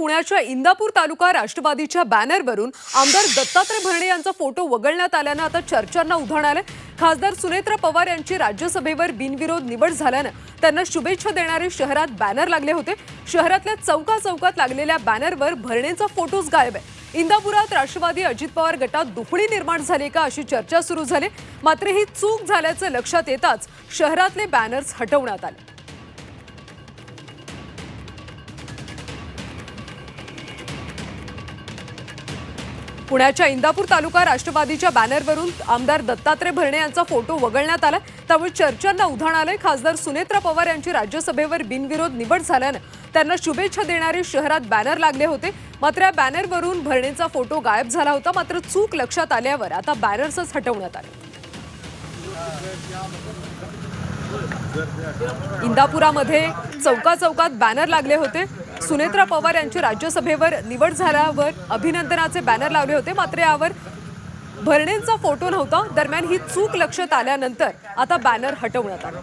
पुण्याच्या इंदापूर तालुका राष्ट्रवादीच्या बॅनरवरून आमदार दत्तात्रय भरणे यांचा फोटो वगळण्यात आल्यानं आता चर्चांना उधाण आलं खासदार सुनेत्र पवार यांची राज्यसभेवर बिनविरोध निवड झाल्यानं त्यांना शुभेच्छा देणारे शहरात बॅनर लागले होते. शहरातल्या चौका चौकात लागलेल्या बॅनरवर भरणेचा फोटोच गायब आहे. इंदापुरात राष्ट्रवादी अजित पवार गटात दुफळी निर्माण झाली का अशी चर्चा सुरू झाली. मात्र ही चूक झाल्याचं लक्षात येताच शहरातले बॅनर्स हटवण्यात आले. पुण्याच्या इंदापूर तालुका राष्ट्रवादीच्या बॅनरवरून आमदार दत्तात्रय भरणे यांचा फोटो वगळण्यात आला. त्यामुळे चर्चांना उधाण आलंय. खासदार सुनेत्रा पवार यांची राज्यसभेवर बिनविरोध निवड झाल्यानं त्यांना शुभेच्छा देणारे शहरात बॅनर लागले होते. मात्र या बॅनरवरून भरणेचा फोटो गायब झाला होता. मात्र चूक लक्षात आल्यावर आता बॅनर्सच हटवण्यात आले. इंदापुरामध्ये चौका चौकात बॅनर लागले होते. सुनेत्रा पवार यांची राज्यसभेवर निवड झाल्यावर अभिनंदनाचे बॅनर लावले होते. मात्र यावर भरणेंचा फोटो नव्हता. दरम्यान ही चूक लक्षात आल्यानंतर आता बॅनर हटवण्यात आला.